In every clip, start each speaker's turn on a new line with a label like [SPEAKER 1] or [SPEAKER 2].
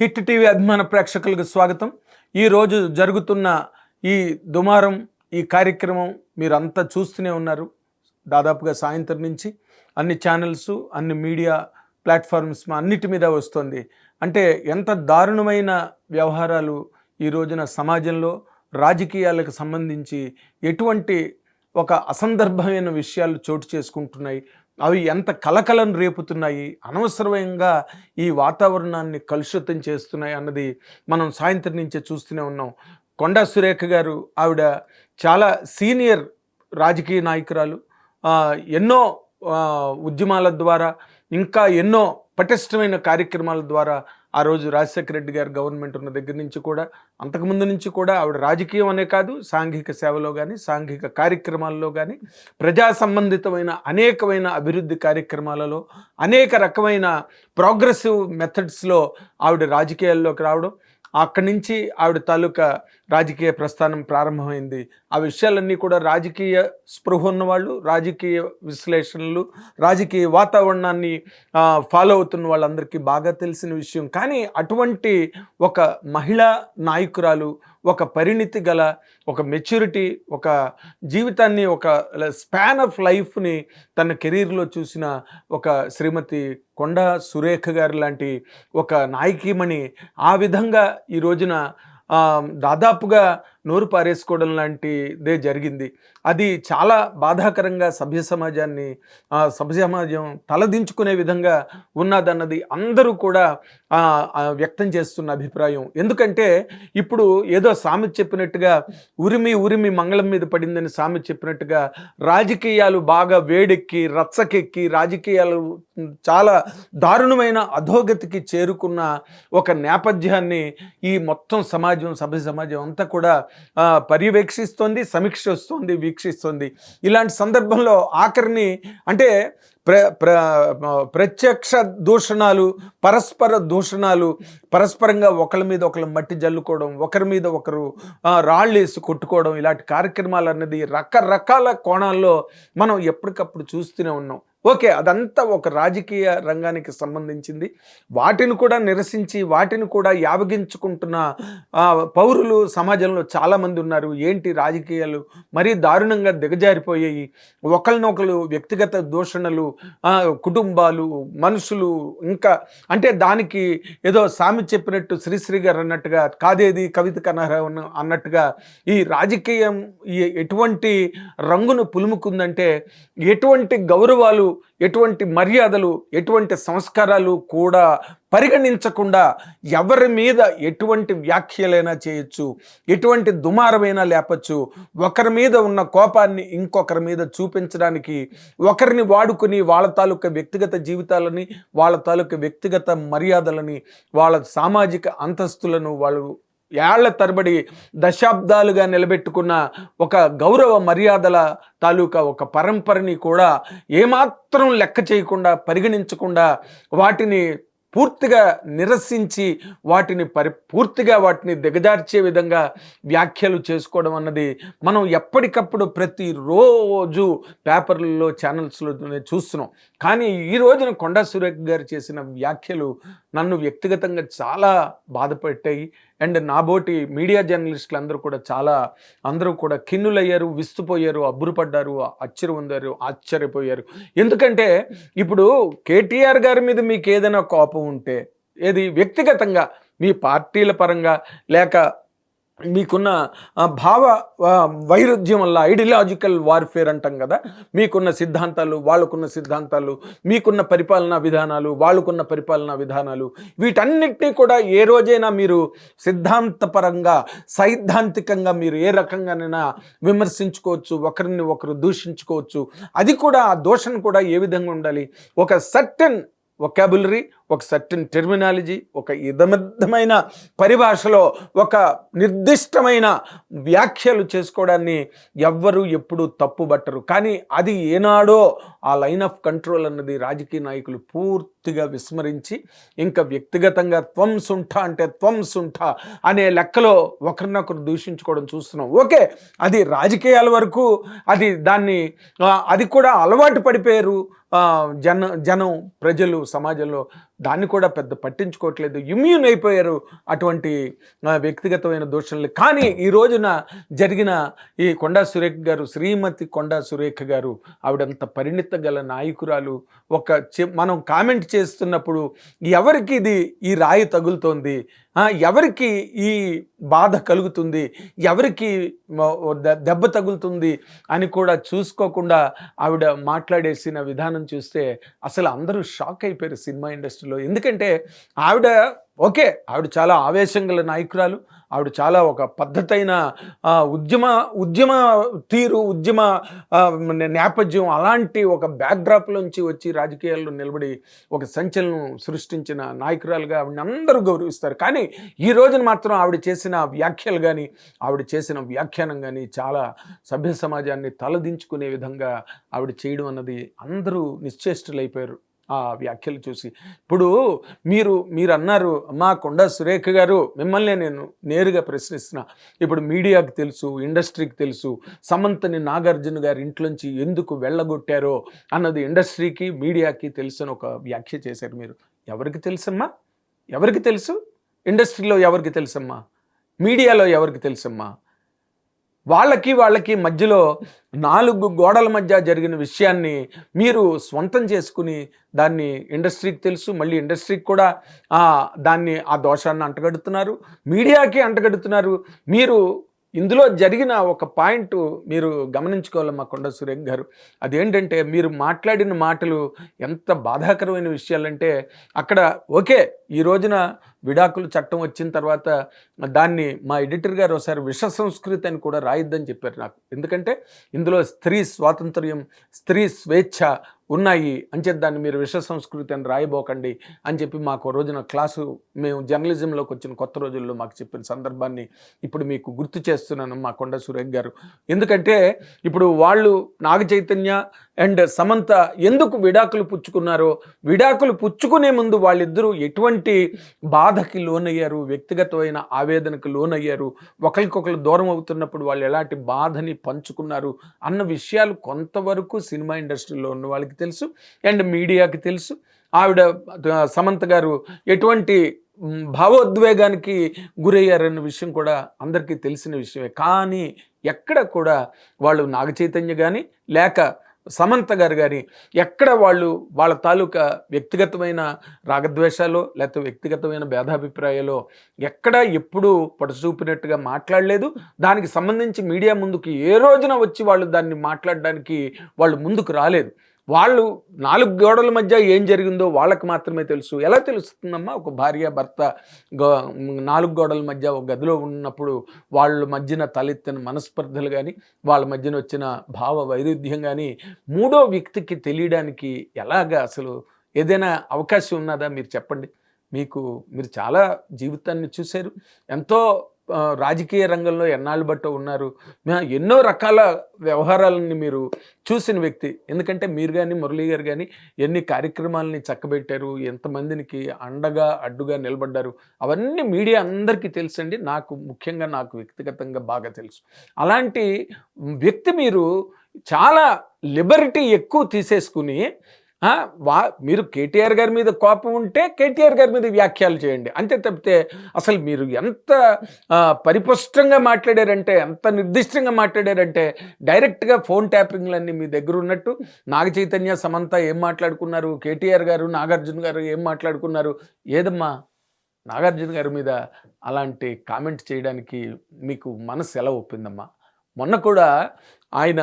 [SPEAKER 1] Hit TV అభిమాన ప్రేక్షకులకు స్వాగతం. ఈరోజు జరుగుతున్న ఈ దుమారం ఈ కార్యక్రమం మీరు అంతా చూస్తూనే ఉన్నారు. దాదాపుగా సాయంత్రం నుంచి అన్ని ఛానల్స్ అన్ని మీడియా ప్లాట్ఫామ్స్ అన్నిటి మీద వస్తుంది. అంటే ఎంత దారుణమైన వ్యవహారాలు ఈ రోజున సమాజంలో రాజకీయాలకు సంబంధించి ఎటువంటి ఒక అసందర్భమైన విషయాలు చోటు చేసుకుంటున్నాయి. అవి ఎంత కలకలను రేపుతున్నాయి అనవసరంగా ఈ వాతావరణాన్ని కలుషితం చేస్తున్నాయి అన్నది మనం సాయంత్రం నుంచే చూస్తూనే ఉన్నాం. కొండా సురేఖ గారు ఆవిడ చాలా సీనియర్ రాజకీయ నాయకురాలు. ఎన్నో ఉద్యమాల ద్వారా ఇంకా ఎన్నో పటిష్టమైన కార్యక్రమాల ద్వారా ఆ రోజు రాజశేఖర రెడ్డి గారు గవర్నమెంట్ ఉన్న దగ్గర నుంచి కూడా అంతకుముందు నుంచి కూడా ఆవిడ రాజకీయం అనే కాదు సాంఘిక సేవలో కానీ సాంఘిక కార్యక్రమాల్లో కానీ ప్రజా సంబంధితమైన అనేకమైన అభివృద్ధి కార్యక్రమాలలో అనేక రకమైన ప్రోగ్రెసివ్ మెథడ్స్లో ఆవిడ రాజకీయాల్లోకి రావడం అక్కడి నుంచి ఆవిడ తాలూకా రాజకీయ ప్రస్థానం ప్రారంభమైంది. ఆ విషయాలన్నీ కూడా రాజకీయ స్పృహ ఉన్నవాళ్ళు రాజకీయ విశ్లేషణలు రాజకీయ వాతావరణాన్ని ఫాలో అవుతున్న వాళ్ళందరికీ బాగా తెలిసిన విషయం. కానీ అటువంటి ఒక మహిళా నాయకురాలు ఒక పరిణితి గల ఒక మెచ్యూరిటీ ఒక జీవితాన్ని ఒక స్పాన్ ఆఫ్ లైఫ్ని తన కెరీర్లో చూసిన ఒక శ్రీమతి కొండ సురేఖ గారు లాంటి ఒక నాయకీమణి ఆ విధంగా ఈ రోజున దాదాపుగా నోరు పారేసుకోవడం లాంటిదే జరిగింది. అది చాలా బాధాకరంగా సభ్య సమాజాన్ని సభ్య సమాజం తలదించుకునే విధంగా ఉన్నదన్నది అందరూ కూడా వ్యక్తం చేస్తున్న అభిప్రాయం. ఎందుకంటే ఇప్పుడు ఏదో సామెత చెప్పినట్టుగా ఉరిమి ఉరిమి మంగళం మీద పడిందని సామెత చెప్పినట్టుగా రాజకీయాలు బాగా వేడెక్కి రచ్చకెక్కి రాజకీయాలు చాలా దారుణమైన అధోగతికి చేరుకున్న ఒక నేపథ్యాన్ని ఈ మొత్తం సమాజం సభ్య సమాజం అంతా కూడా పర్యవేక్షిస్తోంది సమీక్షిస్తోంది వీక్షిస్తోంది. ఇలాంటి సందర్భంలో ఆఖరిని అంటే ప్ర ప్ర ప్రత్యక్ష దూషణాలు పరస్పర దూషణాలు పరస్పరంగా ఒకరి మీద ఒకరు మట్టి జల్లుకోవడం ఒకరి మీద ఒకరు రాళ్ళు వేసి కొట్టుకోవడం ఇలాంటి కార్యక్రమాలు అన్నది రకరకాల కోణాల్లో మనం ఎప్పటికప్పుడు చూస్తూనే ఉన్నాం. ఓకే అదంతా ఒక రాజకీయ రంగానికి సంబంధించింది. వాటిని కూడా నిరసించి వాటిని కూడా యావగించుకుంటున్న పౌరులు సమాజంలో చాలామంది ఉన్నారు. ఏంటి రాజకీయాలు? మరీ దారుణంగా దిగజారిపోయాయి. ఒకరినొకరు వ్యక్తిగత దూషణలు కుటుంబాలు మనుషులు ఇంకా అంటే దానికి ఏదో సామి చెప్పినట్టు శ్రీశ్రీ గారు అన్నట్టుగా కాదేది కవిత కనహరం అన్నట్టుగా ఈ రాజకీయం ఈ ఎటువంటి రంగును పులుముకుందంటే ఎటువంటి గౌరవాలు ఎటువంటి మర్యాదలు ఎటువంటి సంస్కారాలు కూడా పరిగణించకుండా ఎవరి మీద ఎటువంటి వ్యాఖ్యలైనా చేయొచ్చు ఎటువంటి దుమారమైనా లేపచ్చు. ఒకరి మీద ఉన్న కోపాన్ని ఇంకొకరి మీద చూపించడానికి ఒకరిని వాడుకుని వాళ్ళ తాలూకా వ్యక్తిగత జీవితాలని వాళ్ళ తాలూకా వ్యక్తిగత మర్యాదలని వాళ్ళ సామాజిక అంతస్తులను వాళ్ళు ఏళ్ళ తరబడి దశాబ్దాలుగా నిలబెట్టుకున్న ఒక గౌరవ మర్యాదల తాలూకా ఒక పరంపరని కూడా ఏమాత్రం లెక్క చేయకుండా పరిగణించకుండా వాటిని పూర్తిగా నిరసించి వాటిని పరి పూర్తిగా వాటిని దిగజార్చే విధంగా వ్యాఖ్యలు చేసుకోవడం అన్నది మనం ఎప్పటికప్పుడు ప్రతిరోజు పేపర్లలో ఛానల్స్లో చూస్తున్నాం. కానీ ఈ రోజున కొండా సురేఖ్ గారు చేసిన వ్యాఖ్యలు నన్ను వ్యక్తిగతంగా చాలా బాధపెట్టాయి అండ్ నాబోటి మీడియా జర్నలిస్టులు అందరూ కూడా చాలా అందరూ కూడా కిన్నులయ్యారు విస్తుపోయారు అబ్బురుపడ్డారు అచ్చరు పొందారు ఆశ్చర్యపోయారు. ఎందుకంటే ఇప్పుడు కేటీఆర్ గారి మీద మీకు ఏదైనా కోపం ఉంటే ఏది వ్యక్తిగతంగా మీ పార్టీల పరంగా లేక మీకున్న భావ వైరుధ్యం వల్ల ఐడియాలజికల్ వార్ఫేర్ అంటాం కదా మీకున్న సిద్ధాంతాలు వాళ్ళకున్న సిద్ధాంతాలు మీకున్న పరిపాలనా విధానాలు వాళ్ళకున్న పరిపాలనా విధానాలు వీటన్నిటినీ కూడా ఏ రోజైనా మీరు సిద్ధాంతపరంగా సైద్ధాంతికంగా మీరు ఏ రకంగానైనా విమర్శించుకోవచ్చు ఒకరిని ఒకరు దూషించుకోవచ్చు అది కూడా ఆ దోషం కూడా ఏ విధంగా ఉండాలి? ఒక సర్టన్ ఒకాబులరీ ఒక సర్టన్ టెర్మినాలజీ ఒక ఇదమిద్దమైన పరిభాషలో ఒక నిర్దిష్టమైన వ్యాఖ్యలు చేసుకోవడాన్ని ఎవ్వరూ ఎప్పుడూ తప్పుబట్టరు. కానీ అది ఏనాడో ఆ లైన్ ఆఫ్ కంట్రోల్ అన్నది రాజకీయ నాయకులు పూర్తిగా విస్మరించి ఇంకా వ్యక్తిగతంగా త్వం సుంఠ అంటే త్వం సుంఠ అనే లెక్కలో ఒకరినొకరు దూషించుకోవడం చూస్తున్నాం. ఓకే అది రాజకీయాల వరకు అది దాన్ని అది కూడా అలవాటు పడిపోయారు జన జనం ప్రజలు సమాజంలో. దాన్ని కూడా పెద్ద పట్టించుకోవట్లేదు. ఇమ్యూన్ అయిపోయారు అటువంటి వ్యక్తిగతమైన దోషణలు కానీ ఈ రోజున జరిగిన ఈ కొండా సురేఖ గారు శ్రీమతి కొండా సురేఖ గారు ఆవిడంత పరిణిత గల నాయకురాలు. ఒక మనం కామెంట్ చేస్తున్నప్పుడు ఎవరికి ఇది ఈ రాయి తగులుతోంది? ఎవరికి ఈ బాధ కలుగుతుంది? ఎవరికి దెబ్బ తగులుతుంది అని కూడా చూసుకోకుండా ఆవిడ మాట్లాడేసిన విధానం చూస్తే అసలు అందరూ షాక్ అయిపోయారు సినిమా ఇండస్ట్రీలో. ఎందుకంటే ఆవిడ ఓకే ఆవిడ చాలా ఆవేశం గల నాయకురాలు. ఆవిడ చాలా ఒక పద్ధతైన ఉద్యమ ఉద్యమ తీరు ఉద్యమ నేపథ్యం అలాంటి ఒక బ్యాక్డ్రాప్లోంచి వచ్చి రాజకీయాల్లో నిలబడి ఒక సంచలనం సృష్టించిన నాయకురాలుగా ఆవిడని అందరూ గౌరవిస్తారు. కానీ ఈ రోజున మాత్రం ఆవిడ చేసిన వ్యాఖ్యలు కానీ ఆవిడ చేసిన వ్యాఖ్యానం కానీ చాలా సభ్య సమాజాన్ని తలదించుకునే విధంగా ఆవిడ చేయడం అన్నది అందరూ నిశ్చేష్టులైపోయారు. ఆ వ్యాఖ్యలు చూసి. ఇప్పుడు మీరు మీరు అన్నారు మా కొండ సురేఖ గారు మిమ్మల్ని నేను నేరుగా ప్రశ్నిస్తున్నా. ఇప్పుడు మీడియాకి తెలుసు ఇండస్ట్రీకి తెలుసు సమంతని నాగార్జున గారి ఇంట్లోంచి ఎందుకు వెళ్ళగొట్టారో అన్నది ఇండస్ట్రీకి మీడియాకి తెలుసని ఒక వ్యాఖ్య చేశారు మీరు. ఎవరికి తెలుసమ్మా? ఎవరికి తెలుసు? ఇండస్ట్రీలో ఎవరికి తెలుసమ్మా? మీడియాలో ఎవరికి తెలుసమ్మా? వాళ్ళకి వాళ్ళకి మధ్యలో నాలుగు గోడల మధ్య జరిగిన విషయాన్ని మీరు స్వంతం చేసుకుని దాన్ని ఇండస్ట్రీకి తెలుసు మళ్ళీ ఇండస్ట్రీకి కూడా దాన్ని ఆ దోషాన్ని అంటగడుతున్నారు. మీడియాకి అంటగడుతున్నారు. మీరు ఇందులో జరిగిన ఒక పాయింట్ మీరు గమనించుకోవాలమ్మా కొండ సురేఖ్ గారు. అదేంటంటే మీరు మాట్లాడిన మాటలు ఎంత బాధాకరమైన విషయాలంటే అక్కడ ఓకే ఈ రోజున విడాకులు చట్టం వచ్చిన తర్వాత దాన్ని మా ఎడిటర్ గారు ఒకసారి విష సంస్కృతి అని కూడా రాయొద్దని చెప్పారు నాకు. ఎందుకంటే ఇందులో స్త్రీ స్వాతంత్ర్యం స్త్రీ స్వేచ్ఛ ఉన్నాయి. అని చెప్పి దాన్ని మీరు విష సంస్కృతి అని రాయబోకండి అని చెప్పి మాకు రోజున క్లాసు మేము జర్నలిజంలోకి వచ్చిన కొత్త రోజుల్లో మాకు చెప్పిన సందర్భాన్ని ఇప్పుడు మీకు గుర్తు చేస్తున్నాను మా కొండ సురేఖ్ గారు. ఎందుకంటే ఇప్పుడు వాళ్ళు నాగ చైతన్య అండ్ సమంత ఎందుకు విడాకులు పుచ్చుకున్నారో విడాకులు పుచ్చుకునే ముందు వాళ్ళిద్దరూ ఎటువంటి బాధకి లోనయ్యారు వ్యక్తిగతమైన ఆవేదనకు లోనయ్యారు ఒకరికొకరు దూరం అవుతున్నప్పుడు వాళ్ళు ఎలాంటి బాధని పంచుకున్నారు అన్న విషయాలు కొంతవరకు సినిమా ఇండస్ట్రీలో ఉన్న వాళ్ళకి తెలుసు అండ్ మీడియాకి తెలుసు. ఆవిడ సమంత గారు ఎటువంటి భావోద్వేగానికి గురయ్యారన్న విషయం కూడా అందరికీ తెలిసిన విషయమే. కానీ ఎక్కడ కూడా వాళ్ళు నాగ చైతన్య కానీ లేక సమంత గారు కానీ ఎక్కడ వాళ్ళు వాళ్ళ తాలూకా వ్యక్తిగతమైన రాగద్వేషాలు లేకపోతే వ్యక్తిగతమైన భేదాభిప్రాయాలు ఎక్కడ ఎప్పుడు పొడచూపినట్టుగా మాట్లాడలేదు. దానికి సంబంధించి మీడియా ముందుకు ఏ రోజున వచ్చి వాళ్ళు దాన్ని మాట్లాడడానికి వాళ్ళు ముందుకు రాలేదు. వాళ్ళు నాలుగు గోడల మధ్య ఏం జరిగిందో వాళ్ళకి మాత్రమే తెలుసు. ఎలా తెలుస్తుందమ్మా? ఒక భార్య భర్త గో నాలుగు గోడల మధ్య ఒక గదిలో ఉన్నప్పుడు వాళ్ళ మధ్యన తలెత్తిన మనస్పర్ధలు కానీ వాళ్ళ మధ్యన వచ్చిన భావ వైరుధ్యం కానీ మూడో వ్యక్తికి తెలియడానికి ఎలాగా అసలు ఏదైనా అవకాశం ఉన్నదా మీరు చెప్పండి? మీకు మీరు చాలా జీవితాన్ని చూశారు. ఎంతో రాజకీయ రంగంలో ఎన్నాళ్ళు బట్ట ఉన్నారు? ఎన్నో రకాల వ్యవహారాలని మీరు చూసిన వ్యక్తి. ఎందుకంటే మీరు కానీ మురళీ గారు కానీ ఎన్ని కార్యక్రమాలని చక్కబెట్టారు ఎంతమందికి అండగా అడ్డుగా నిలబడ్డారు అవన్నీ మీడియా అందరికీ తెలుసండి. నాకు ముఖ్యంగా నాకు వ్యక్తిగతంగా బాగా తెలుసు. అలాంటి వ్యక్తి మీరు చాలా లిబర్టీ ఎక్కువ తీసేసుకుని వా మీరు కేటీఆర్ గారి మీద కోపం ఉంటే కేటీఆర్ గారి మీద వ్యాఖ్యలు చేయండి. అంతే తప్పితే అసలు మీరు ఎంత పరిపుష్టంగా మాట్లాడారంటే ఎంత నిర్దిష్టంగా మాట్లాడారంటే డైరెక్ట్గా ఫోన్ ట్యాపింగ్లన్నీ మీ దగ్గర ఉన్నట్టు నాగ చైతన్య సమంత ఏం మాట్లాడుకున్నారు? కేటీఆర్ గారు నాగార్జున గారు ఏం మాట్లాడుకున్నారు? ఏదమ్మా? నాగార్జున గారి మీద అలాంటి కామెంట్ చేయడానికి మీకు మనసు ఎలా ఒప్పిందమ్మా? మొన్న కూడా ఆయన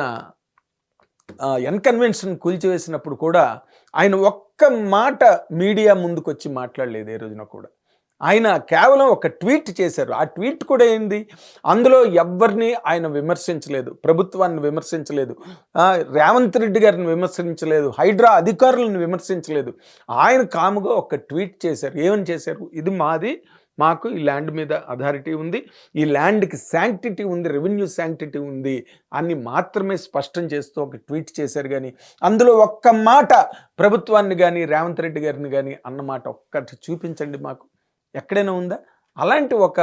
[SPEAKER 1] ఎన్కన్వెన్షన్ కూల్చివేసినప్పుడు కూడా ఆయన ఒక్క మాట మీడియా ముందుకొచ్చి మాట్లాడలేదు ఏ రోజున కూడా. ఆయన కేవలం ఒక ట్వీట్ చేశారు. ఆ ట్వీట్ కూడా ఏంది? అందులో ఎవరిని ఆయన విమర్శించలేదు. ప్రభుత్వాన్ని విమర్శించలేదు. రేవంత్ రెడ్డి గారిని విమర్శించలేదు. హైడ్రా అధికారులను విమర్శించలేదు. ఆయన కాముగా ఒక ట్వీట్ చేశారు. ఏమని చేశారు? ఇది మాది మాకు ఈ ల్యాండ్ మీద అథారిటీ ఉంది. ఈ ల్యాండ్కి శాంక్టిటీ ఉంది రెవెన్యూ శాంక్టిటీ ఉంది అని మాత్రమే స్పష్టం చేస్తూ ఒక ట్వీట్ చేశారు కానీ అందులో ఒక్క మాట ప్రభుత్వాన్ని కానీ రేవంత్ రెడ్డి గారిని కానీ అన్నమాట ఒక్కటి చూపించండి మాకు. ఎక్కడైనా ఉందా? అలాంటి ఒక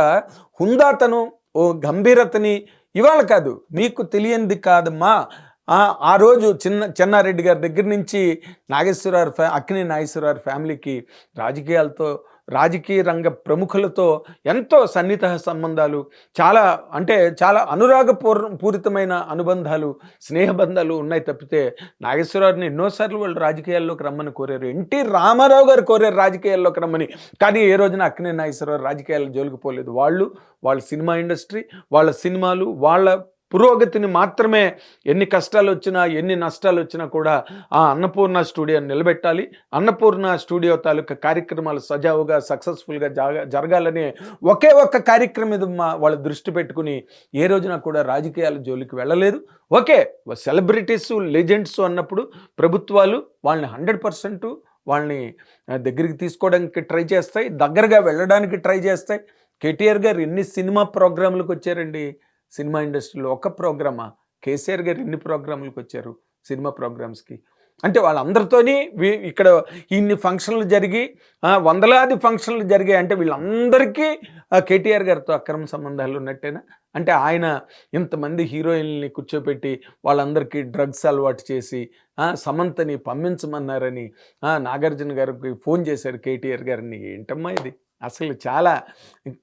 [SPEAKER 1] హుందాతను ఓ గంభీరతని ఇవాళ కాదు మీకు తెలియంది కాదమ్మా. ఆ- ఆ రోజు చిన్న చెన్నారెడ్డి గారి దగ్గర నుంచి నాగేశ్వరరావు ఫ్యా అక్కినే నాగేశ్వరరావు ఫ్యామిలీకి రాజకీయాలతో రాజకీయ రంగ ప్రముఖులతో ఎంతో సన్నిహిత సంబంధాలు చాలా అంటే చాలా అనురాగపూర్ పూరితమైన అనుబంధాలు స్నేహబంధాలు ఉన్నాయి తప్పితే నాగేశ్వరరావుని ఎన్నోసార్లు వాళ్ళు రాజకీయాల్లోకి రమ్మని కోరారు. ఎన్టీ రామారావు గారు కోరారు రాజకీయాల్లోకి రమ్మని. కానీ ఏ రోజున అక్కినే నాగేశ్వరరావు రాజకీయాల్లో జోలికి పోలేదు. వాళ్ళు వాళ్ళ సినిమా ఇండస్ట్రీ వాళ్ళ సినిమాలు వాళ్ళ పురోగతిని మాత్రమే ఎన్ని కష్టాలు వచ్చినా ఎన్ని నష్టాలు వచ్చినా కూడా ఆ అన్నపూర్ణ స్టూడియోని నిలబెట్టాలి. అన్నపూర్ణ స్టూడియో తాలూకా కార్యక్రమాలు సజావుగా సక్సెస్ఫుల్గా జరగాలని ఒకే ఒక్క కార్యక్రమం మీద మా వాళ్ళు దృష్టి పెట్టుకుని ఏ రోజున కూడా రాజకీయాల జోలికి వెళ్ళలేదు. ఓకే సెలబ్రిటీస్ లెజెండ్స్ అన్నప్పుడు ప్రభుత్వాలు వాళ్ళని హండ్రెడ్ పర్సెంట్ వాళ్ళని దగ్గరికి తీసుకోవడానికి ట్రై చేస్తాయి. దగ్గరగా వెళ్ళడానికి ట్రై చేస్తాయి. కేటీఆర్ గారు ఎన్ని సినిమా ప్రోగ్రాంలకు వచ్చారండి సినిమా ఇండస్ట్రీలో ఒక ప్రోగ్రామా? కేసీఆర్ గారు ఎన్ని ప్రోగ్రాంలకు వచ్చారు సినిమా ప్రోగ్రామ్స్కి? అంటే వాళ్ళందరితోని వీ- ఇక్కడ ఇన్ని ఫంక్షన్లు జరిగి వందలాది ఫంక్షన్లు జరిగాయి. అంటే వీళ్ళందరికీ కేటీఆర్ గారితో అక్రమ సంబంధాలు ఉన్నట్టేనా? అంటే ఆయన ఇంతమంది హీరోయిన్ని కూర్చోపెట్టి వాళ్ళందరికీ డ్రగ్స్ అలవాటు చేసి సమంతని పంపించమన్నారని నాగార్జున గారికి ఫోన్ చేశారు కేటీఆర్ గారిని. ఏంటమ్మా ఇది? అసలు చాలా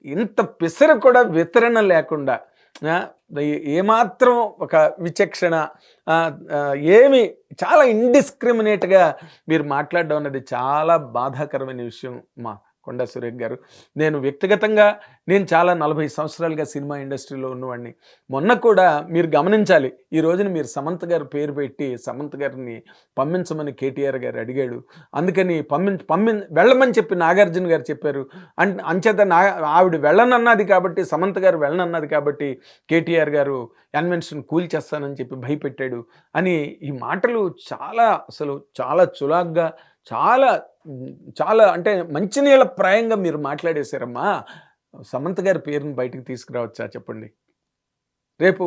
[SPEAKER 1] ఇంత పిసర కూడా వితరణ లేకుండా ఏమాత్రం ఒక విచక్షణ ఏమి చాలా ఇండిస్క్రిమినేట్గా మీరు మాట్లాడడం అనేది చాలా బాధాకరమైన విషయం మా కొండా సురేఖ్ గారు. నేను వ్యక్తిగతంగా నేను చాలా నలభై సంవత్సరాలుగా సినిమా ఇండస్ట్రీలో ఉన్నవాడిని. మొన్న కూడా మీరు గమనించాలి ఈ రోజున మీరు సమంత్ గారు పేరు పెట్టి సమంత్ గారిని పంపించమని కేటీఆర్ గారు అడిగాడు. అందుకని పంపించ పంపిం వెళ్ళమని చెప్పి నాగార్జున గారు చెప్పారు. అం అంచేత నా ఆవిడ వెళ్ళనన్నది కాబట్టి సమంత్ గారు వెళ్ళనన్నది కాబట్టి కేటీఆర్ గారు కన్వెన్షన్ కూల్చేస్తానని చెప్పి భయపెట్టాడు. అని ఈ మాటలు చాలా అసలు చాలా చులాగ్గా చాలా చాలా అంటే మంచినీళ్ళ ప్రాయంగా మీరు మాట్లాడేశారమ్మా. సమంత గారి పేరుని బయటకు తీసుకురావచ్చా చెప్పండి. రేపు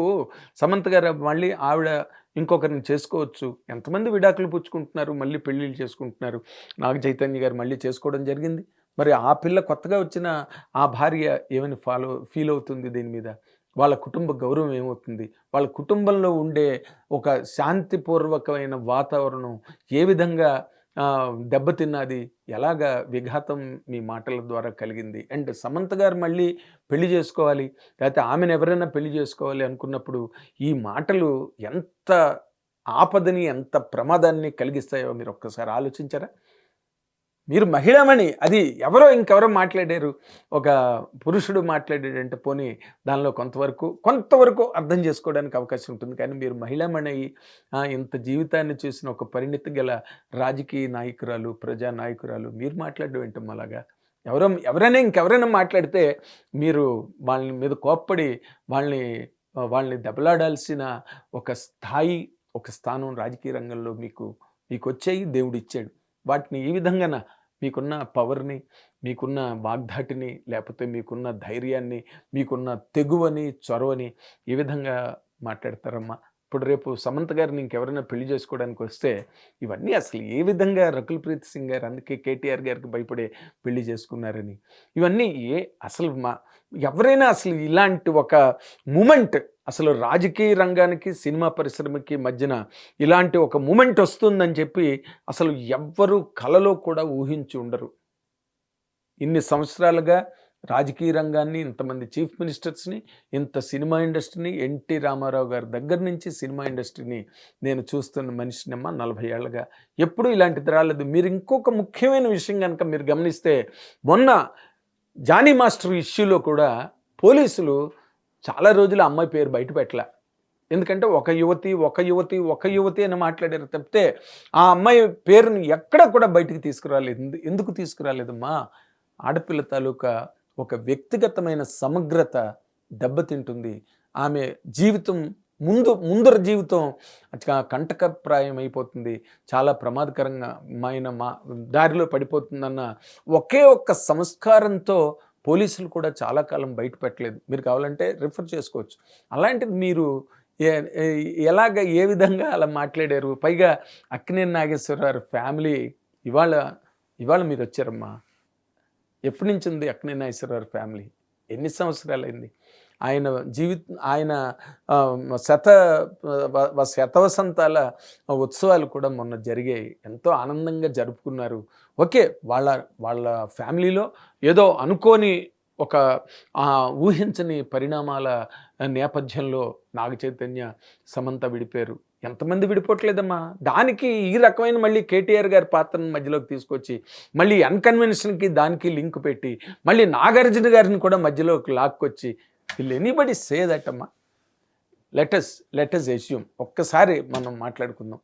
[SPEAKER 1] సమంత గారు మళ్ళీ ఆవిడ ఇంకొకరిని చేసుకోవచ్చు. ఎంతమంది విడాకులు పుచ్చుకుంటున్నారు మళ్ళీ పెళ్ళిళ్ళు చేసుకుంటున్నారు. నాగ చైతన్య గారు మళ్ళీ చేసుకోవడం జరిగింది. మరి ఆ పిల్ల కొత్తగా వచ్చిన ఆ భార్య ఏమని ఫాలో ఫీల్ అవుతుంది దీని మీద? వాళ్ళ కుటుంబ గౌరవం ఏమవుతుంది? వాళ్ళ కుటుంబంలో ఉండే ఒక శాంతిపూర్వకమైన వాతావరణం ఏ విధంగా దెబ్బతిన్నది ఎలాగ విఘాతం మీ మాటల ద్వారా కలిగింది? అండ్ సమంత గారు మళ్ళీ పెళ్ళి చేసుకోవాలి లేకపోతే ఆమెను ఎవరైనా పెళ్ళి చేసుకోవాలి అనుకున్నప్పుడు ఈ మాటలు ఎంత ఆపదని ఎంత ప్రమాదాన్ని కలిగిస్తాయో మీరు ఒక్కసారి ఆలోచించారా? మీరు మహిళమని అది ఎవరో ఇంకెవరో మాట్లాడారు. ఒక పురుషుడు మాట్లాడాడంటే పోనీ దానిలో కొంతవరకు కొంతవరకు అర్థం చేసుకోవడానికి అవకాశం ఉంటుంది. కానీ మీరు మహిళమణి ఇంత జీవితాన్ని చూసిన ఒక పరిణితి గల రాజకీయ నాయకురాలు ప్రజా నాయకురాలు మీరు మాట్లాడడం ఏంటమ్మా అలాగా ఎవరో ఎవరైనా ఇంకెవరైనా మాట్లాడితే మీరు వాళ్ళని మీద కోప్పడి వాళ్ళని వాళ్ళని దెబ్బలాడాల్సిన ఒక స్థాయి ఒక స్థానం రాజకీయ రంగంలో మీకు మీకు వచ్చాయి దేవుడు ఇచ్చాడు. వాటిని ఈ విధంగా మీకున్న పవర్ని మీకున్న వాగ్దాటిని లేకపోతే మీకున్న ధైర్యాన్ని మీకున్న తెగువని చొరవని ఈ విధంగా మాట్లాడతారమ్మా. ఇప్పుడు రేపు సమంత గారిని ఇంకెవరైనా పెళ్ళి చేసుకోవడానికి వస్తే ఇవన్నీ అసలు ఏ విధంగా రకుల్ ప్రీత్ సింగ్ గారు అందుకే కేటీఆర్ గారికి భయపడే పెళ్ళి చేసుకున్నారని. ఇవన్నీ ఏ అసలు మా ఎవరైనా అసలు ఇలాంటి ఒక మూమెంట్ అసలు రాజకీయ రంగానికి సినిమా పరిశ్రమకి మధ్యన ఇలాంటి ఒక మూమెంట్ వస్తుందని చెప్పి అసలు ఎవ్వరూ కలలో కూడా ఊహించి ఉండరు. ఇన్ని సంవత్సరాలుగా రాజకీయ రంగాన్ని ఇంతమంది చీఫ్ మినిస్టర్స్ని ఇంత సినిమా ఇండస్ట్రీని ఎన్టీ రామారావు గారి దగ్గర నుంచి సినిమా ఇండస్ట్రీని నేను చూస్తున్న మనిషినమ్మా నలభై ఏళ్ళగా. ఎప్పుడూ ఇలాంటిది రాలేదు. మీరు ఇంకొక ముఖ్యమైన విషయం కనుక మీరు గమనిస్తే మొన్న జానీ మాస్టర్ ఇష్యూలో కూడా పోలీసులు చాలా రోజులు అమ్మాయి పేరు బయట పెట్టలే. ఎందుకంటే ఒక యువతి ఒక యువతి ఒక యువతి అని మాట్లాడారు తప్పితే ఆ అమ్మాయి పేరుని ఎక్కడ కూడా బయటికి తీసుకురాలేదు. ఎందు- ఎందుకు తీసుకురాలేదమ్మా? ఆడపిల్ల తాలూకా ఒక వ్యక్తిగతమైన సమగ్రత దెబ్బతింటుంది. ఆమె జీవితం ముందు ముందర జీవితం కంటకప్రాయం అయిపోతుంది. చాలా ప్రమాదకరంగా మైన మా దారిలో పడిపోతుందన్న ఒకే ఒక్క సంస్కారంతో పోలీసులు కూడా చాలా కాలం బయట పెట్టలేదు. మీరు కావాలంటే రిఫర్ చేసుకోవచ్చు. అలాంటిది మీరు ఏ- ఎలాగ ఏ విధంగా అలా మాట్లాడారు? పైగా అక్కినేని నాగేశ్వరరావు ఫ్యామిలీ ఇవాళ ఇవాళ మీరు వచ్చారమ్మా. ఎప్పటి నుంచి ఉంది అక్కినేని ఫ్యామిలీ? ఎన్ని సంవత్సరాలైంది? ఆయన జీవిత ఆయన శత శతవసంతాల ఉత్సవాలు కూడా మొన్న జరిగాయి. ఎంతో ఆనందంగా జరుపుకున్నారు. ఓకే వాళ్ళ వాళ్ళ ఫ్యామిలీలో ఏదో అనుకోని ఒక ఊహించని పరిణామాల నేపథ్యంలో నాగ చైతన్య సమంత విడిపోయారు. ఎంతమంది విడిపోవట్లేదమ్మా? దానికి ఈ రకమైన మళ్ళీ కేటీఆర్ గారి పాత్రను మధ్యలోకి తీసుకొచ్చి మళ్ళీ అన్కన్వెన్షన్కి దానికి లింక్ పెట్టి మళ్ళీ నాగార్జున గారిని కూడా మధ్యలోకి లాక్కొచ్చి వీళ్ళు ఎనీబడి సే దట్ అమ్మా లెటస్ లెటస్ ఎస్యూమ్ ఒక్కసారి మనం మాట్లాడుకుందాం.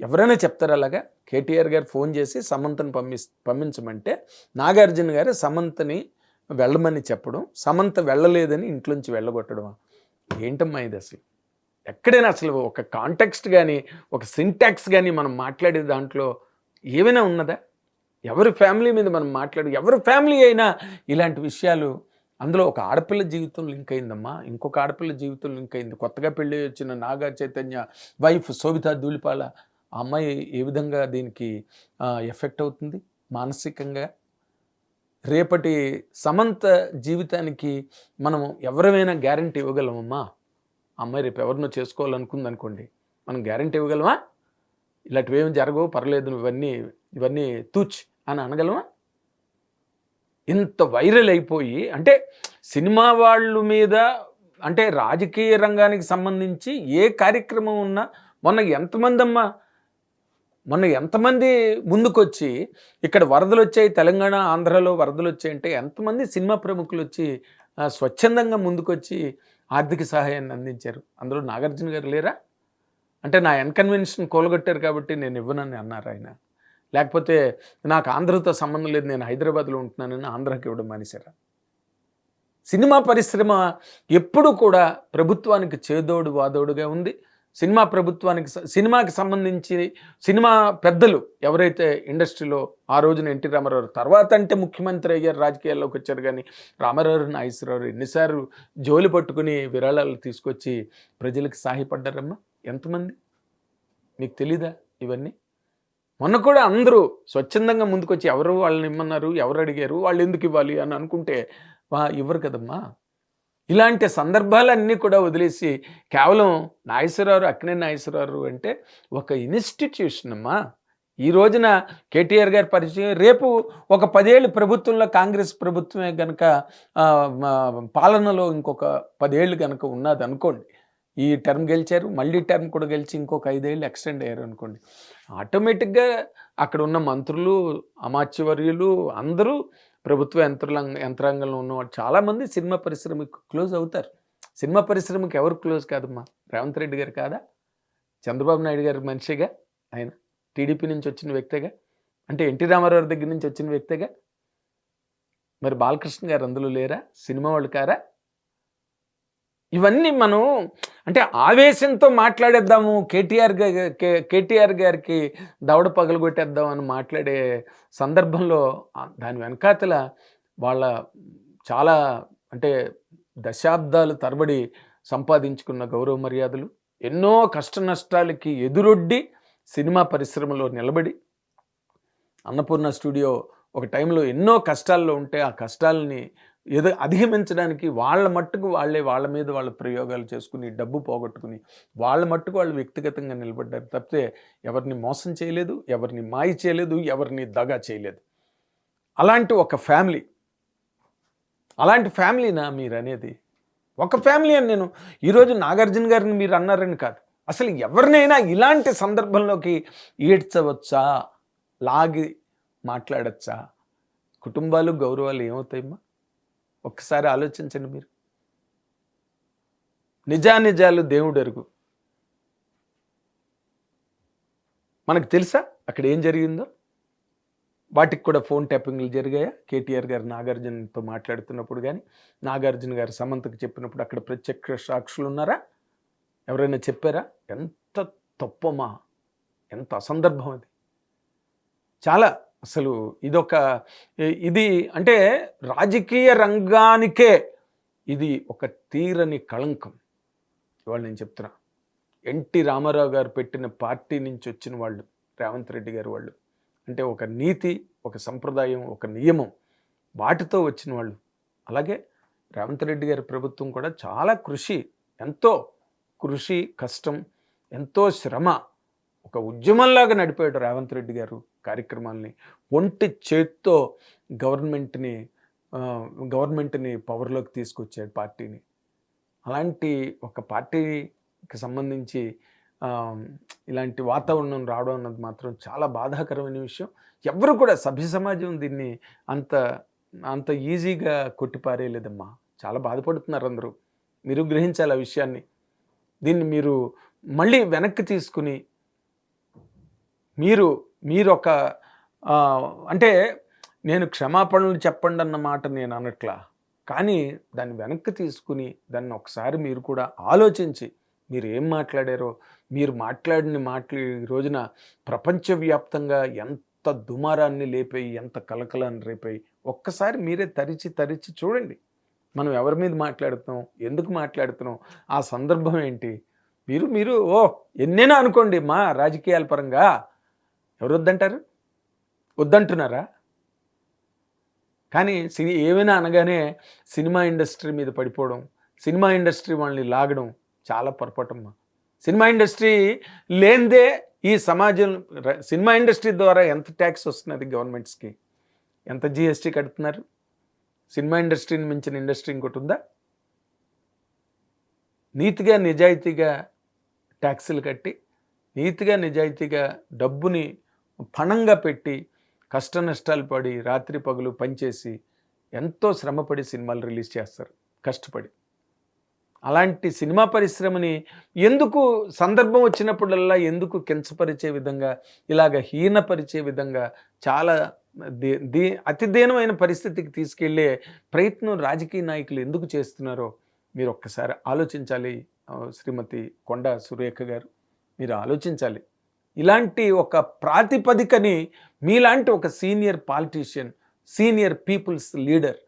[SPEAKER 1] ఎవరైనా చెప్తారు అలాగా? కేటీఆర్ గారు ఫోన్ చేసి సమంతను పంపి పంపించమంటే నాగార్జున గారు సమంతని వెళ్ళమని చెప్పడం సమంత వెళ్ళలేదని ఇంట్లోంచి వెళ్ళగొట్టడం ఏంటమ్మా ఇది అసలు? ఎక్కడైనా అసలు ఒక కాంటెక్స్ట్ కానీ ఒక సింటాక్స్ కానీ మనం మాట్లాడే దాంట్లో ఏమైనా ఉన్నదా? ఎవరి ఫ్యామిలీ మీద మనం మాట్లాడు ఎవరి ఫ్యామిలీ అయినా ఇలాంటి విషయాలు అందులో ఒక ఆడపిల్ల జీవితం లింక్ అయిందమ్మా ఇంకొక ఆడపిల్ల జీవితం లింక్ అయింది. కొత్తగా పెళ్ళి వచ్చిన నాగా చైతన్య వైఫ్ శోభిత ధూళిపాల ఆ అమ్మాయి ఏ విధంగా దీనికి ఎఫెక్ట్ అవుతుంది? మానసికంగా? రేపటి సమంత జీవితానికి మనం ఎవరివైనా గ్యారంటీ ఇవ్వగలమమ్మా? అమ్మాయి రేపు ఎవరినో చేసుకోవాలనుకుంది అనుకోండి మనం గ్యారంటీ ఇవ్వగలమా? ఇలాంటివి ఏమి జరగవు పర్లేదు ఇవన్నీ ఇవన్నీ తూచ్ అని అనగలమా? ఇంత వైరల్ అయిపోయి అంటే సినిమా వాళ్ళు మీద అంటే రాజకీయ రంగానికి సంబంధించి ఏ కార్యక్రమం ఉన్నా మొన్న ఎంతమంది అమ్మా మొన్న ఎంతమంది ముందుకొచ్చి ఇక్కడ వరదలు వచ్చాయి తెలంగాణ ఆంధ్రలో వరదలు వచ్చాయి అంటే ఎంతమంది సినిమా ప్రముఖులు వచ్చి స్వచ్ఛందంగా ముందుకొచ్చి ఆర్థిక సహాయాన్ని అందించారు. అందులో నాగార్జున గారు లేరా? అంటే నా ఎన్కన్వెన్షన్ కూలగొట్టారు కాబట్టి నేను ఇవ్వనని అన్నారు ఆయన. లేకపోతే నాకు ఆంధ్రతో సంబంధం లేదు నేను హైదరాబాద్లో ఉంటున్నానని ఆంధ్రాకి ఇవ్వడం మానేశారా? సినిమా పరిశ్రమ ఎప్పుడు కూడా ప్రభుత్వానికి చేదోడు వాదోడుగా ఉంది. సినిమా ప్రభుత్వానికి స- సినిమాకి సంబంధించి సినిమా పెద్దలు ఎవరైతే ఇండస్ట్రీలో ఆ రోజున ఎన్టీ రామారావు తర్వాత అంటే ముఖ్యమంత్రి అయ్యారు రాజకీయాల్లోకి వచ్చారు కానీ రామారావు నాగేశ్వరరావు ఎన్నిసార్లు జోలి పట్టుకుని విరాళాలు తీసుకొచ్చి ప్రజలకు సహాయపడ్డారమ్మా ఎంతమంది? మీకు తెలీదా ఇవన్నీ? మొన్న కూడా అందరూ స్వచ్ఛందంగా ముందుకొచ్చి ఎవరు వాళ్ళని ఇమ్మన్నారు ఎవరు అడిగారు వాళ్ళు ఎందుకు ఇవ్వాలి అని అనుకుంటే వా ఇవ్వరు కదమ్మా. ఇలాంటి సందర్భాలన్నీ కూడా వదిలేసి కేవలం నాగేశ్వరరావు అక్కినే నాగేశ్వరరావు అంటే ఒక ఇన్స్టిట్యూషన్ అమ్మా ఈ రోజున కేటీఆర్ గారి పరిచయం రేపు ఒక పదేళ్ళు ప్రభుత్వంలో కాంగ్రెస్ ప్రభుత్వమే కనుక పాలనలో ఇంకొక పదేళ్ళు కనుక ఉన్నది అనుకోండి ఈ టర్మ్ గెలిచారు మళ్ళీ టర్మ్ కూడా గెలిచి ఇంకొక ఐదేళ్ళు ఎక్స్టెండ్ అయ్యారు అనుకోండి ఆటోమేటిక్గా అక్కడ ఉన్న మంత్రులు అమాత్యవర్యులు అందరూ ప్రభుత్వ యంత్రాంగ యంత్రాంగంలో ఉన్నవాడు చాలామంది సినిమా పరిశ్రమకు క్లోజ్ అవుతారు. సినిమా పరిశ్రమకు ఎవరు క్లోజ్ కాదమ్మా? రేవంత్ రెడ్డి గారు కాదా? చంద్రబాబు నాయుడు గారి మనిషిగా? ఆయన టీడీపీ నుంచి వచ్చిన వ్యక్తిగా? అంటే ఎన్టీ రామారావు దగ్గర నుంచి వచ్చిన వ్యక్తిగా? మరి బాలకృష్ణ గారు అందులో లేరా? సినిమా వాళ్ళు కారా? ఇవన్నీ మనం అంటే ఆవేశంతో మాట్లాడేద్దాము కేటీఆర్ కేటీఆర్ గారికి దవడ పగలగొట్టేద్దాం అని మాట్లాడే సందర్భంలో దాని వెనకాతల వాళ్ళ చాలా అంటే దశాబ్దాలు తరబడి సంపాదించుకున్న గౌరవ మర్యాదలు ఎన్నో కష్ట నష్టాలకి ఎదురొడ్డి సినిమా పరిశ్రమలో నిలబడి అన్నపూర్ణ స్టూడియో ఒక టైంలో ఎన్నో కష్టాల్లో ఉంటే ఆ కష్టాలని ఏదో అధిగమించడానికి వాళ్ళ మట్టుకు వాళ్ళే వాళ్ళ మీద వాళ్ళ ప్రయోగాలు చేసుకుని డబ్బు పోగొట్టుకుని వాళ్ళ మట్టుకు వాళ్ళు వ్యక్తిగతంగా నిలబడ్డారు తప్పితే ఎవరిని మోసం చేయలేదు ఎవరిని మాయ చేయలేదు ఎవరిని దగా చేయలేదు. అలాంటి ఒక ఫ్యామిలీ అలాంటి ఫ్యామిలీనా మీరు అనేది ఒక ఫ్యామిలీ అని నేను ఈరోజు నాగార్జున గారిని మీరు అన్నారని కాదు. అసలు ఎవరినైనా ఇలాంటి సందర్భంలోకి ఈడ్చవచ్చా? లాగి మాట్లాడచ్చా? కుటుంబాలు గౌరవాలు ఏమవుతాయమ్మా? ఒక్కసారి ఆలోచించండి మీరు. నిజానిజాలు దేవుడు ఎరుగు మనకు తెలుసా అక్కడ ఏం జరిగిందో? వాటికి కూడా ఫోన్ ట్యాపింగ్లు జరిగాయా? కేటీఆర్ గారు నాగార్జునతో మాట్లాడుతున్నప్పుడు కానీ నాగార్జున గారు సమంతకు చెప్పినప్పుడు అక్కడ ప్రత్యక్ష సాక్షులు ఉన్నారా? ఎవరైనా చెప్పారా? ఎంత తప్పమా ఎంత అసందర్భం అది. చాలా అసలు ఇదొక ఇది అంటే రాజకీయ రంగానికే ఇది ఒక తీరని కళంకం. ఇవాళ నేను చెప్తున్నా. ఎన్టీ రామారావు గారు పెట్టిన పార్టీ నుంచి వచ్చిన వాళ్ళు రేవంత్ రెడ్డి గారు వాళ్ళు అంటే ఒక నీతి ఒక సంప్రదాయం ఒక నియమం వాటితో వచ్చిన వాళ్ళు. అలాగే రేవంత్ రెడ్డి గారి ప్రభుత్వం కూడా చాలా కృషి ఎంతో కృషి కష్టం ఎంతో శ్రమ ఒక ఉద్యమంలాగా నడిపాడు రేవంత్ రెడ్డి గారు. కార్యక్రమాల్ని ఒంటి చేత్తో గవర్నమెంట్ని గవర్నమెంట్ని పవర్లోకి తీసుకొచ్చాడు పార్టీని. అలాంటి ఒక పార్టీకి సంబంధించి ఇలాంటి వాతావరణం రావడం అన్నది మాత్రం చాలా బాధాకరమైన విషయం. ఎవరు కూడా సభ్య సమాజం దీన్ని అంత అంత ఈజీగా కొట్టిపారేయలేదమ్మా. చాలా బాధపడుతున్నారు అందరూ. మీరు గ్రహించాలి ఆ విషయాన్ని. దీన్ని మీరు మళ్ళీ వెనక్కి తీసుకుని మీరు మీరు ఒక అంటే నేను క్షమాపణలు చెప్పండి అన్న మాట నేను అనట్లా. కానీ దాన్ని వెనక్కి తీసుకుని దాన్ని ఒకసారి మీరు కూడా ఆలోచించి మీరు ఏం మాట్లాడారో మీరు మాట్లాడిన మాటలు ఈ రోజున ప్రపంచవ్యాప్తంగా ఎంత దుమారాన్ని లేపాయి ఎంత కలకలాన్ని రేపాయి ఒక్కసారి మీరే తరిచి తరిచి చూడండి. మనం ఎవరి మీద మాట్లాడుతున్నాం ఎందుకు మాట్లాడుతున్నాం ఆ సందర్భం ఏంటి? మీరు మీరు ఓ ఎన్నైనా అనుకోండి మా రాజకీయాల పరంగా ఎవరు వద్దంటారు వద్దంటున్నారా? కానీ సినీ ఏమైనా అనగానే సినిమా ఇండస్ట్రీ మీద పడిపోవడం సినిమా ఇండస్ట్రీ వాళ్ళని లాగడం చాలా పొరపాటమ్మా. సినిమా ఇండస్ట్రీ లేనిదే ఈ సమాజం సినిమా ఇండస్ట్రీ ద్వారా ఎంత ట్యాక్స్ వస్తున్నది గవర్నమెంట్స్కి? ఎంత జిఎస్టీ కడుతున్నారు? సినిమా ఇండస్ట్రీని మించిన ఇండస్ట్రీ ఇంకోటి ఉందా? నీతిగా నిజాయితీగా ట్యాక్సులు కట్టి నీతిగా నిజాయితీగా డబ్బుని పణంగా పెట్టి కష్ట నష్టాలు పడి రాత్రి పగులు పనిచేసి ఎంతో శ్రమపడి సినిమాలు రిలీజ్ చేస్తారు. కష్టపడి. అలాంటి సినిమా పరిశ్రమని ఎందుకు సందర్భం వచ్చినప్పుడల్లా ఎందుకు కించపరిచే విధంగా ఇలాగ హీనపరిచే విధంగా చాలా దీ దీ అతి దీనమైన పరిస్థితికి తీసుకెళ్ళే ప్రయత్నం రాజకీయ నాయకులు ఎందుకు చేస్తున్నారో మీరు ఒక్కసారి ఆలోచించాలి. శ్రీమతి కొండ సురేఖ గారు మీరు ఆలోచించాలి. ఇలాంటి ఒక ప్రాతిపదికని మీలాంటి ఒక senior politician senior people's leader.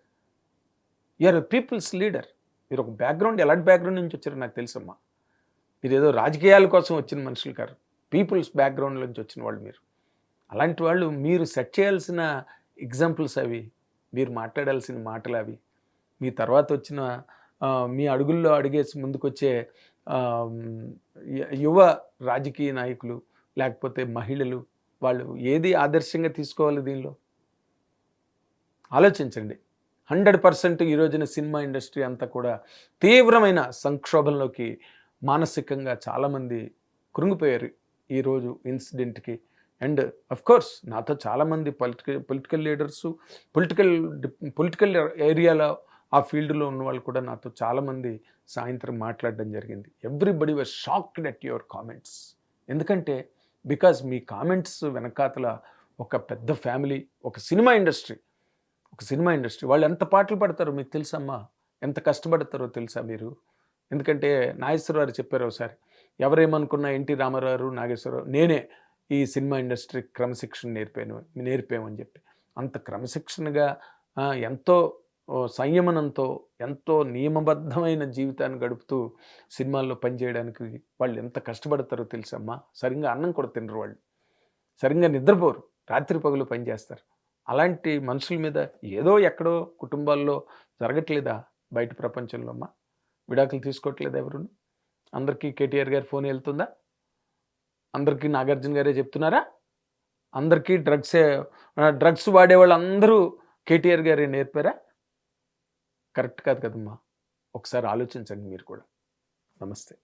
[SPEAKER 1] You are people's leader మీరు ఒక బ్యాక్గ్రౌండ్ ఎలాంటి బ్యాక్గ్రౌండ్ నుంచి వచ్చారో నాకు తెలుసమ్మా. మీరు ఏదో రాజకీయాల కోసం వచ్చిన మనుషులు కారు పీపుల్స్ బ్యాక్గ్రౌండ్ నుంచి వచ్చిన వాళ్ళు మీరు. అలాంటి వాళ్ళు మీరు సెట్ చేయాల్సిన ఎగ్జాంపుల్స్ అవి మీరు మాట్లాడాల్సిన మాటలు అవి మీ తర్వాత వచ్చిన మీ అడుగుల్లో అడిగేసి ముందుకొచ్చే యువ రాజకీయ నాయకులు లేకపోతే మహిళలు వాళ్ళు ఏది ఆదర్శంగా తీసుకోవాలి దీనిలో? ఆలోచించండి. హండ్రెడ్ పర్సెంట్ ఈ రోజున సినిమా ఇండస్ట్రీ అంతా కూడా తీవ్రమైన సంక్షోభంలోకి మానసికంగా చాలామంది కృంగిపోయారు ఈరోజు ఇన్సిడెంట్కి. అండ్ అఫ్ కోర్స్ నాతో చాలామంది political political leaders political political ఏరియాలో ఆ ఫీల్డ్లో ఉన్న వాళ్ళు కూడా నాతో చాలామంది సాయంత్రం మాట్లాడడం జరిగింది. Everybody were shocked at your comments. ఎందుకంటే బికాజ్ మీ కామెంట్స్ వెనకాతల ఒక పెద్ద ఫ్యామిలీ ఒక సినిమా ఇండస్ట్రీ ఒక సినిమా ఇండస్ట్రీ వాళ్ళు ఎంత పాటలు పడతారో మీకు తెలుసమ్మా? ఎంత కష్టపడతారో తెలుసా మీరు? ఎందుకంటే నాగేశ్వరరావు గారు చెప్పారు ఒకసారి ఎవరేమనుకున్నా ఎన్టీ రామారావు నాగేశ్వరరావు నేనే ఈ సినిమా ఇండస్ట్రీ క్రమశిక్షణ నేర్పాను నేర్పామని చెప్పి. అంత క్రమశిక్షణగా ఎంతో సంయమనంతో ఎంతో నియమబద్ధమైన జీవితాన్ని గడుపుతూ సినిమాల్లో పనిచేయడానికి వాళ్ళు ఎంత కష్టపడతారో తెలుసమ్మా. సరిగ్గా అన్నం కూడా తినరు వాళ్ళు. సరిగ్గా నిద్రపోరు. రాత్రి పగులు పనిచేస్తారు అలాంటి మనుషుల మీద ఏదో ఎక్కడో కుటుంబాల్లో జరగట్లేదా బయట ప్రపంచంలో అమ్మా? విడాకులు తీసుకోవట్లేదా ఎవరు అందరికీ కేటీఆర్ గారి ఫోన్ వెళ్తుందా? అందరికీ నాగార్జున గారే చెప్తున్నారా? అందరికీ డ్రగ్సే డ్రగ్స్ వాడేవాళ్ళు అందరూ కేటీఆర్ గారే నేర్పారా? కరెక్ట్ కాదు కదమ్మా. ఒకసారి ఆలోచించండి మీరు కూడా. నమస్తే.